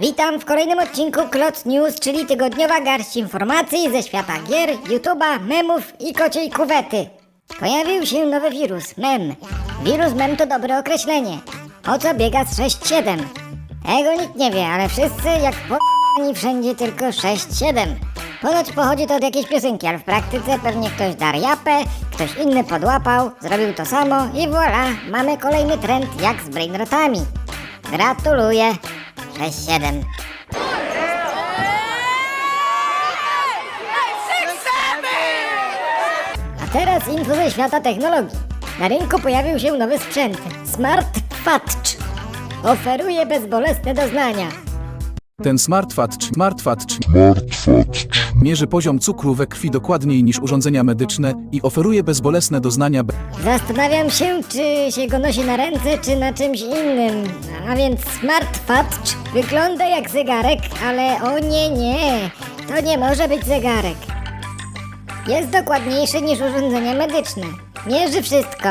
Witam w kolejnym odcinku Klot News, czyli tygodniowa garść informacji ze świata gier, YouTube'a, memów i kociej kuwety. Pojawił się nowy wirus, mem. Wirus mem to dobre określenie. O co biega z 6-7? Tego nikt nie wie, ale wszyscy jak po***ni wszędzie tylko 6-7. Ponoć pochodzi to od jakiejś piosenki, ale w praktyce pewnie ktoś dar japę, ktoś inny podłapał, zrobił to samo i voilà, mamy kolejny trend jak z brainrotami. Gratuluję. 6-7. A teraz info ze świata technologii. Na rynku pojawił się nowy sprzęt. Smart Fatch. Oferuje bezbolesne doznania. Ten smartwatch, smartwatch mierzy poziom cukru we krwi dokładniej niż urządzenia medyczne i oferuje bezbolesne doznania be- Zastanawiam się, czy się go nosi na ręce, czy na czymś innym. A więc Smart Fatch wygląda jak zegarek, ale o nie, nie. To nie może być zegarek. Jest dokładniejszy niż urządzenia medyczne. Mierzy wszystko.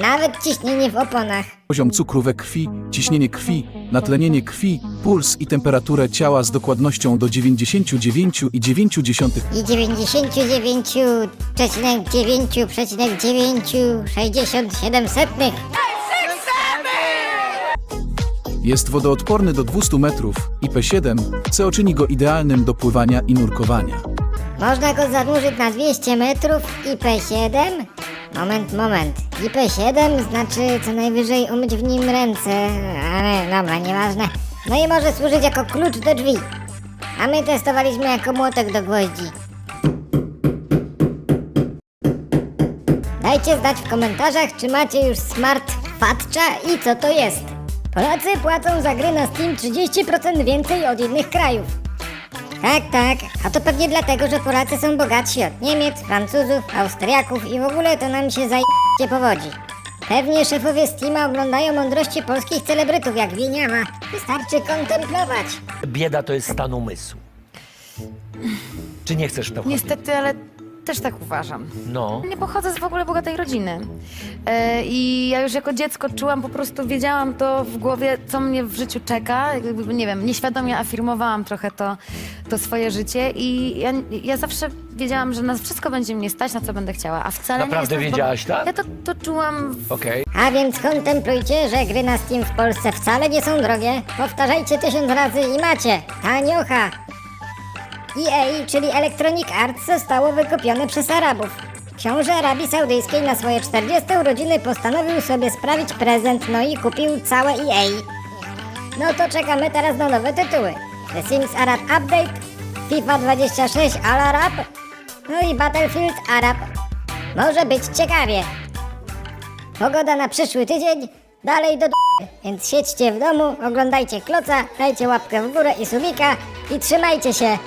Nawet ciśnienie w oponach. poziom cukru we krwi, ciśnienie krwi, natlenienie krwi, puls i temperaturę ciała z dokładnością do 99,9 i 99,9,967 Jest wodoodporny do 200 metrów IP7, co czyni go idealnym do pływania i nurkowania. Można go zanurzyć na 200 metrów IP7? Moment, moment. IP7 znaczy co najwyżej umyć w nim ręce, ale dobra, nieważne. No i może służyć jako klucz do drzwi. A my testowaliśmy jako młotek do gwoździ. Dajcie znać w komentarzach, czy macie już Smart Fatcha i co to jest. Polacy płacą za gry na Steam 30% więcej od innych krajów. Tak, tak, a to pewnie dlatego, że Polacy są bogatsi od Niemiec, Francuzów, Austriaków i w ogóle to nam się zajebiście powodzi. Pewnie szefowie Steama oglądają mądrości polskich celebrytów jak Wieniawa. Wystarczy kontemplować. Bieda to jest stan umysłu. Czy nie chcesz w to chodzić? Niestety, ale też tak uważam. No. Nie pochodzę z w ogóle bogatej rodziny. E, I ja już jako dziecko czułam, po prostu wiedziałam to w głowie, co mnie w życiu czeka. Jakby, nie wiem, nieświadomie afirmowałam trochę to, to swoje życie i ja, ja zawsze wiedziałam, że na wszystko będzie mnie stać, na co będę chciała, a wcale Naprawdę nie jestem... wiedziałaś tak? Ja to, to czułam w Okej. A więc kontemplujcie, że gry na Steam w Polsce wcale nie są drogie. Powtarzajcie tysiąc razy i macie. Taniocha. EA, czyli Electronic Arts, zostało wykupione przez Arabów. Książę Arabii Saudyjskiej na swoje 40 urodziny postanowił sobie sprawić prezent, no i kupił całe EA. No to czekamy teraz na nowe tytuły. The Sims Arab Update, FIFA 26 Al Arab, no i Battlefield Arab. Może być ciekawie. Pogoda na przyszły tydzień dalej do d***y. Więc siedźcie w domu, oglądajcie kloca, dajcie łapkę w górę i subika i trzymajcie się.